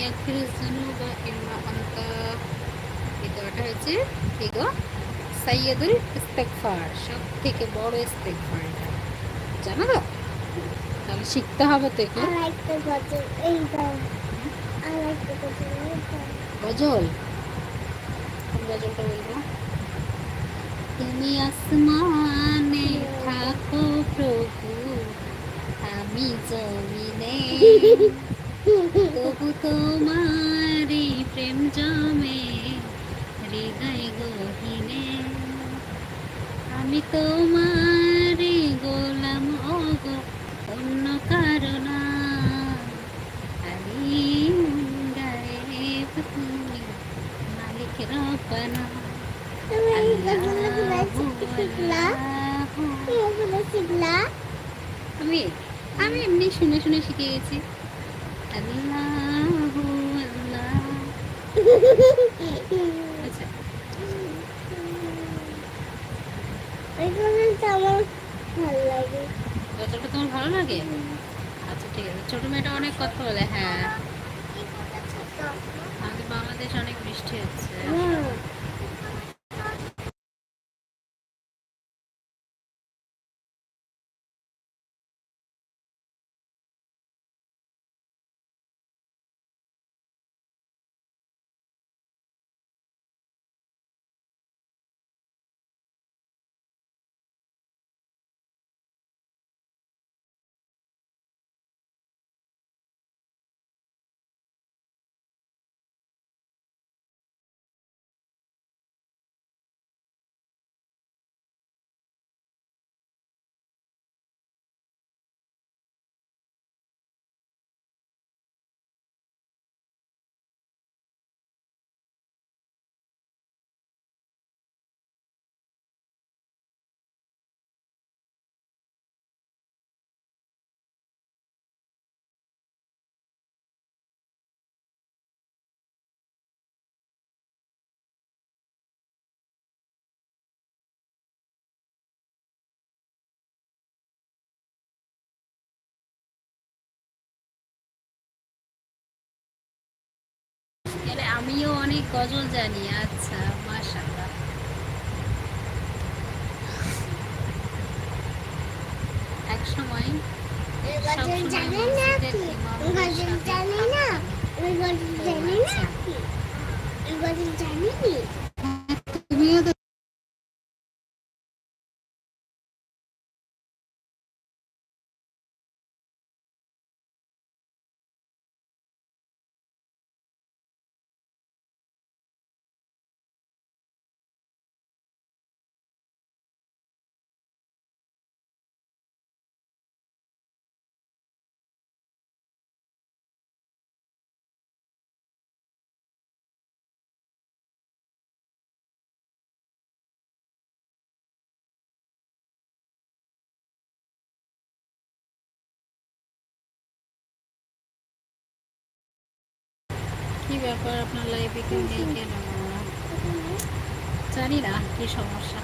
ইয়াগফিরুজ যুনুবা ইল্লা আনতা এই দোয়াটা হচ্ছে সাইয়্যিদুল ইস্তেগফার সব থেকে বড় ইস্তেগফার জানো তো? তাহলে শিখতে হবে তো একটু. গজল? কোন গজলটা বলব? তুমি আসমানে থাকো প্রভু আমি জমিনে। তবু তোমারি প্রেম জমে হৃদয় গহিনে। আমি তোমারি গোলাম ও গো অন্য কারণা আলিম গায়েব তুমি মালিক শিখলা? আমি আমি এমনি শুনে শুনে শিখে গেছি আল্লাহু আল্লাহ আচ্ছা এই গজলটা তোমার ভালো লাগে আচ্ছা ঠিক আছে। ছোট মেয়েটা অনেক কথা বলে হ্যাঁ। আমাদের বাংলাদেশ অনেক বৃষ্টি হচ্ছে। আমিও অনেক গজল জানি আচ্ছা মাশাআল্লাহ এক সময় গজল জানে না? গজল জানে না? এই গজল জানে না গজল জানে নি? কি ব্যাপার আপনার লাইফে কেউ নেই কেন? জানি না কি সমস্যা।